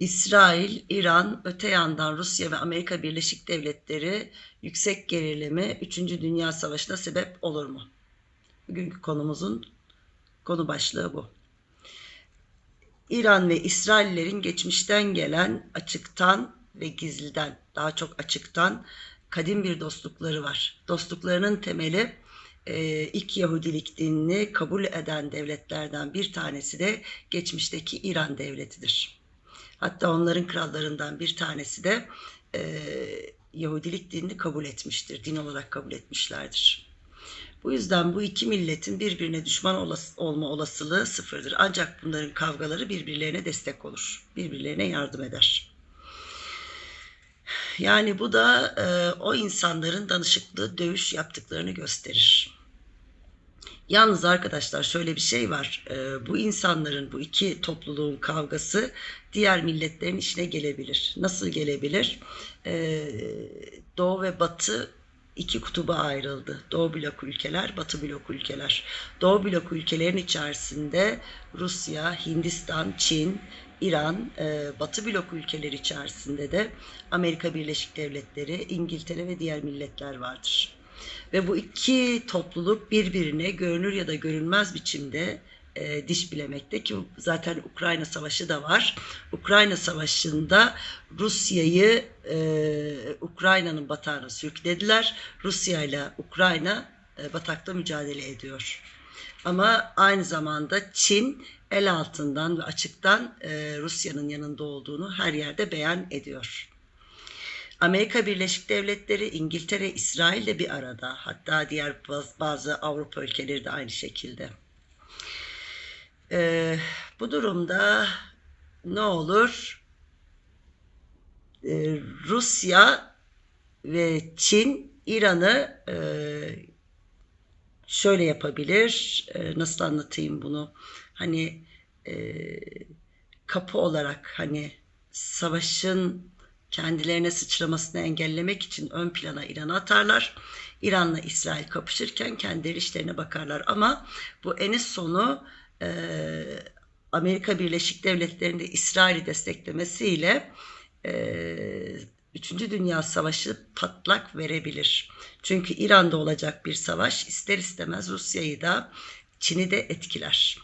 İsrail, İran, öte yandan Rusya ve Amerika Birleşik Devletleri yüksek gerilimi 3. Dünya Savaşı'na sebep olur mu? Bugünkü konumuzun konu başlığı bu. İran ve İsraillerin geçmişten gelen açıktan ve gizliden, daha çok açıktan kadim bir dostlukları var. Dostluklarının temeli e, ilk Yahudilik dinini kabul eden devletlerden bir tanesi de geçmişteki İran devletidir. Hatta onların krallarından bir tanesi de e, Yahudilik dinini kabul etmiştir, din olarak kabul etmişlerdir. Bu yüzden bu iki milletin birbirine düşman olas olma olasılığı sıfırdır. Ancak bunların kavgaları birbirlerine destek olur, birbirlerine yardım eder. Yani bu da e, o insanların danışıklı dövüş yaptıklarını gösterir. Yalnız arkadaşlar şöyle bir şey var. E, bu insanların, bu iki topluluğun kavgası diğer milletlerin işine gelebilir. Nasıl gelebilir? E, Doğu ve Batı iki kutuba ayrıldı. Doğu blok ülkeler, Batı blok ülkeler. Doğu blok ülkelerin içerisinde Rusya, Hindistan, Çin, İran, e, Batı blok ülkeleri içerisinde de Amerika Birleşik Devletleri, İngiltere ve diğer milletler vardır. Ve bu iki topluluk birbirine görünür ya da görünmez biçimde e, diş bilemekte ki zaten Ukrayna Savaşı da var. Ukrayna Savaşı'nda Rusya'yı e, Ukrayna'nın batağına sürüklediler. Rusya ile Ukrayna e, batakta mücadele ediyor. Ama aynı zamanda Çin el altından ve açıktan e, Rusya'nın yanında olduğunu her yerde beyan ediyor. Amerika Birleşik Devletleri, İngiltere, İsrail de bir arada. Hatta diğer bazı Avrupa ülkeleri de aynı şekilde. Ee, bu durumda ne olur? Ee, Rusya ve Çin İran'ı e, şöyle yapabilir. E, nasıl anlatayım bunu? Hani e, kapı olarak hani savaşın kendilerine sıçramasını engellemek için ön plana İran'ı atarlar. İran'la İsrail kapışırken kendileri işlerine bakarlar. Ama bu enis sonu e, Amerika Birleşik Devletleri'nde İsrail'i desteklemesiyle e, Üçüncü Dünya Savaşı patlak verebilir. Çünkü İran'da olacak bir savaş ister istemez Rusya'yı da Çin'i de etkiler.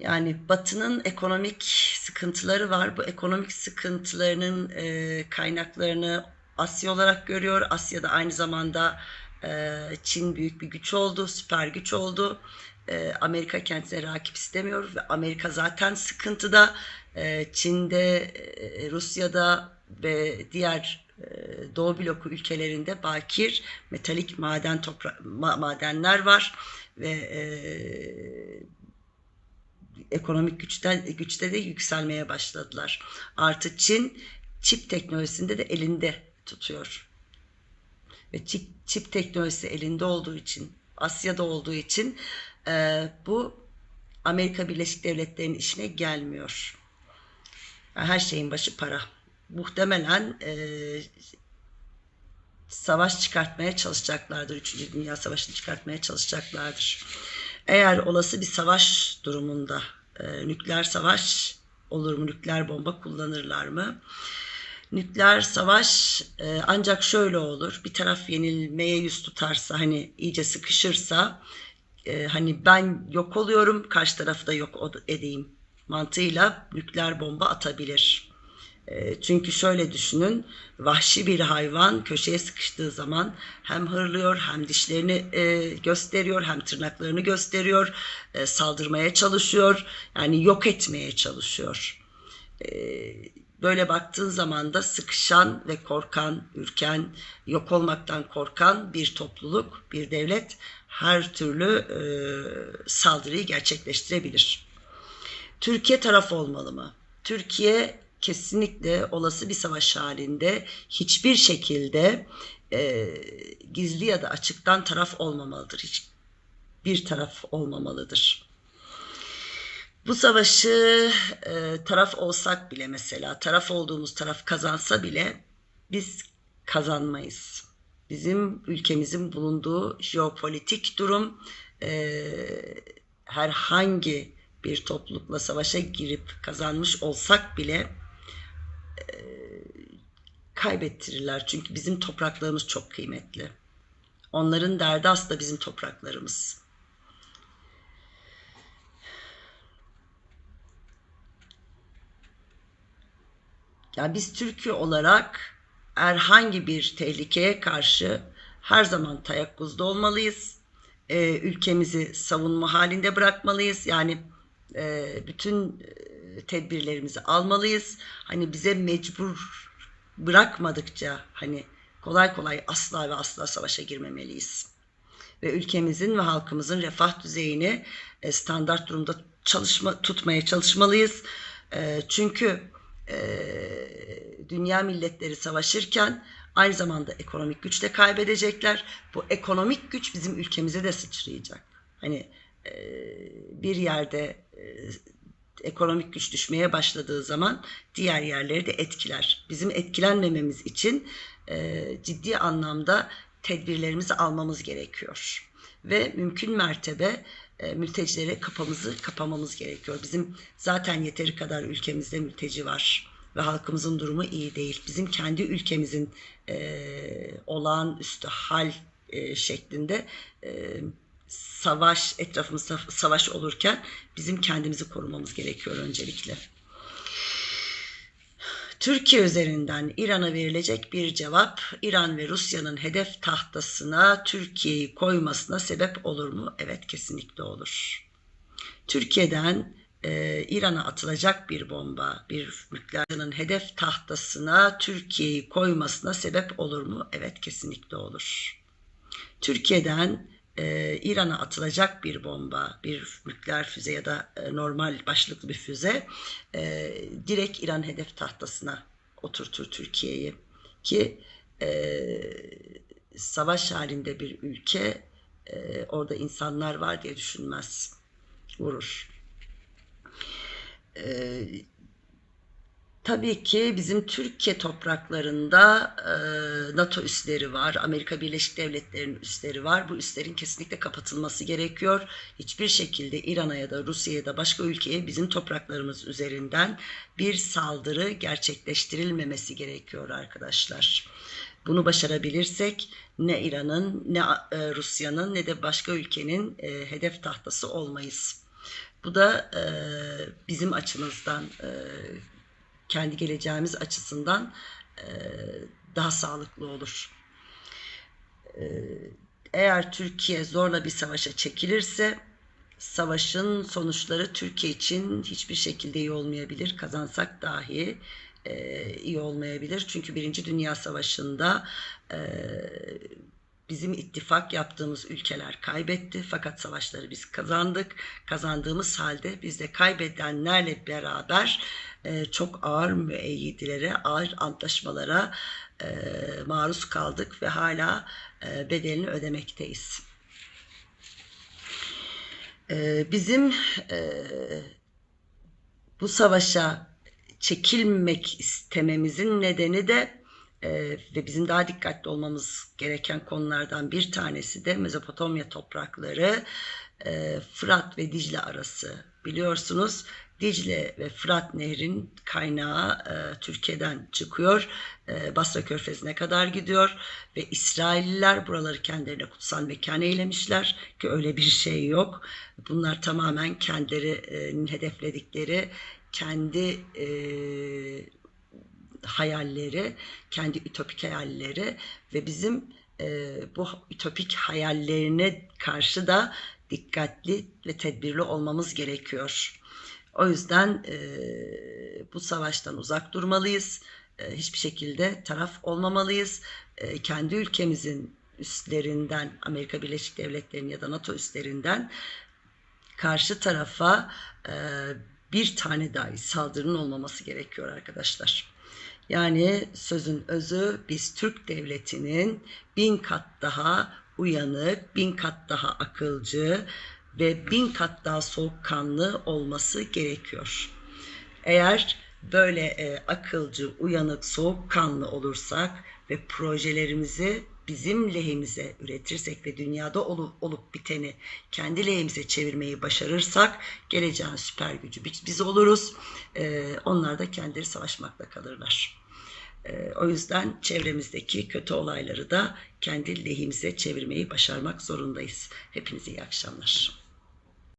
Yani Batı'nın ekonomik sıkıntıları var. Bu ekonomik sıkıntılarının e, kaynaklarını Asya olarak görüyor. Asya'da aynı zamanda e, Çin büyük bir güç oldu, süper güç oldu. E, Amerika kendisine rakip istemiyor ve Amerika zaten sıkıntıda. E, Çin'de, e, Rusya'da ve diğer e, Doğu bloku ülkelerinde bakir metalik maden topra ma madenler var ve e, ekonomik güçten güçte de yükselmeye başladılar. Artı Çin çip teknolojisinde de elinde tutuyor. Ve çip, çip teknolojisi elinde olduğu için, Asya'da olduğu için e, bu Amerika Birleşik Devletleri'nin işine gelmiyor. Her şeyin başı para. Muhtemelen e, savaş çıkartmaya çalışacaklardır. Üçüncü Dünya Savaşı'nı çıkartmaya çalışacaklardır. Eğer olası bir savaş durumunda e, nükleer savaş olur mu? Nükleer bomba kullanırlar mı? Nükleer savaş e, ancak şöyle olur. Bir taraf yenilmeye yüz tutarsa hani iyice sıkışırsa e, hani ben yok oluyorum karşı tarafı da yok edeyim mantığıyla nükleer bomba atabilir. Ee, çünkü şöyle düşünün, vahşi bir hayvan köşeye sıkıştığı zaman hem hırlıyor hem dişlerini e, gösteriyor hem tırnaklarını gösteriyor, e, saldırmaya çalışıyor, yani yok etmeye çalışıyor. E, böyle baktığın zaman da sıkışan ve korkan, ürken, yok olmaktan korkan bir topluluk, bir devlet her türlü saldırıyı gerçekleştirebilir. Türkiye taraf olmalı mı? Türkiye kesinlikle olası bir savaş halinde hiçbir şekilde e, gizli ya da açıktan taraf olmamalıdır. Hiç bir taraf olmamalıdır. Bu savaşı e, taraf olsak bile mesela taraf olduğumuz taraf kazansa bile biz kazanmayız. Bizim ülkemizin bulunduğu jeopolitik durum e, herhangi bir toplulukla savaşa girip kazanmış olsak bile kaybettirirler. Çünkü bizim topraklarımız çok kıymetli. Onların derdi aslında bizim topraklarımız. Yani biz Türkiye olarak herhangi bir tehlikeye karşı her zaman teyakkuzda olmalıyız. Ee, ülkemizi savunma halinde bırakmalıyız. Yani e, bütün tedbirlerimizi almalıyız. Hani bize mecbur bırakmadıkça hani kolay kolay asla ve asla savaşa girmemeliyiz. Ve ülkemizin ve halkımızın refah düzeyini e, standart durumda çalışma tutmaya çalışmalıyız. E, çünkü e, dünya milletleri savaşırken aynı zamanda ekonomik güç de kaybedecekler. Bu ekonomik güç bizim ülkemize de sıçrayacak. Hani bir yerde ekonomik güç düşmeye başladığı zaman diğer yerleri de etkiler. Bizim etkilenmememiz için ciddi anlamda tedbirlerimizi almamız gerekiyor. Ve mümkün mertebe e, mültecilere kapamızı kapamamız gerekiyor. Bizim zaten yeteri kadar ülkemizde mülteci var ve halkımızın durumu iyi değil. Bizim kendi ülkemizin e, olağanüstü hal e, şeklinde e, savaş etrafımızda savaş olurken bizim kendimizi korumamız gerekiyor öncelikle. Türkiye üzerinden İran'a verilecek bir cevap İran ve Rusya'nın hedef tahtasına Türkiye'yi koymasına sebep olur mu? Evet kesinlikle olur. Türkiye'den e, İran'a atılacak bir bomba, bir nükleerin hedef tahtasına Türkiye'yi koymasına sebep olur mu? Evet kesinlikle olur. Türkiye'den e, İran'a atılacak bir bomba, bir nükleer füze ya da e, normal başlıklı bir füze e, direkt İran hedef tahtasına oturtur Türkiye'yi. Ki e, savaş halinde bir ülke e, orada insanlar var diye düşünmez. Vurur. E, Tabii ki bizim Türkiye topraklarında e, NATO üsleri var, Amerika Birleşik Devletleri'nin üsleri var. Bu üslerin kesinlikle kapatılması gerekiyor. Hiçbir şekilde İran'a ya da Rusya'ya ya da başka ülkeye bizim topraklarımız üzerinden bir saldırı gerçekleştirilmemesi gerekiyor arkadaşlar. Bunu başarabilirsek ne İran'ın ne e, Rusya'nın ne de başka ülkenin e, hedef tahtası olmayız. Bu da e, bizim açımızdan e, kendi geleceğimiz açısından e, daha sağlıklı olur. E, eğer Türkiye zorla bir savaşa çekilirse savaşın sonuçları Türkiye için hiçbir şekilde iyi olmayabilir. Kazansak dahi e, iyi olmayabilir. Çünkü Birinci Dünya Savaşı'nda bizim ittifak yaptığımız ülkeler kaybetti fakat savaşları biz kazandık. Kazandığımız halde biz de kaybedenlerle beraber e, çok ağır müeyyidilere, ağır antlaşmalara e, maruz kaldık ve hala e, bedelini ödemekteyiz. E, bizim e, bu savaşa çekilmek istememizin nedeni de e, ve bizim daha dikkatli olmamız gereken konulardan bir tanesi de Mezopotamya toprakları e, Fırat ve Dicle arası. Biliyorsunuz Dicle ve Fırat Nehri'nin kaynağı e, Türkiye'den çıkıyor. E, Basra Körfezi'ne kadar gidiyor ve İsrailliler buraları kendilerine kutsal mekan eylemişler ki öyle bir şey yok. Bunlar tamamen kendilerinin hedefledikleri kendi e, hayalleri, kendi ütopik hayalleri ve bizim e, bu ütopik hayallerine karşı da dikkatli ve tedbirli olmamız gerekiyor. O yüzden e, bu savaştan uzak durmalıyız. E, hiçbir şekilde taraf olmamalıyız. E, kendi ülkemizin üstlerinden, Amerika Birleşik Devletleri'nin ya da NATO üstlerinden karşı tarafa e, bir tane dahi saldırının olmaması gerekiyor arkadaşlar. Yani sözün özü biz Türk devletinin bin kat daha uyanık, bin kat daha akılcı ve bin kat daha soğukkanlı olması gerekiyor. Eğer böyle e, akılcı, uyanık, soğukkanlı olursak ve projelerimizi bizim lehimize üretirsek ve dünyada olup, olup biteni kendi lehimize çevirmeyi başarırsak geleceğin süper gücü biz, oluruz. Ee, onlar da kendileri savaşmakla kalırlar. Ee, o yüzden çevremizdeki kötü olayları da kendi lehimize çevirmeyi başarmak zorundayız. Hepinize iyi akşamlar.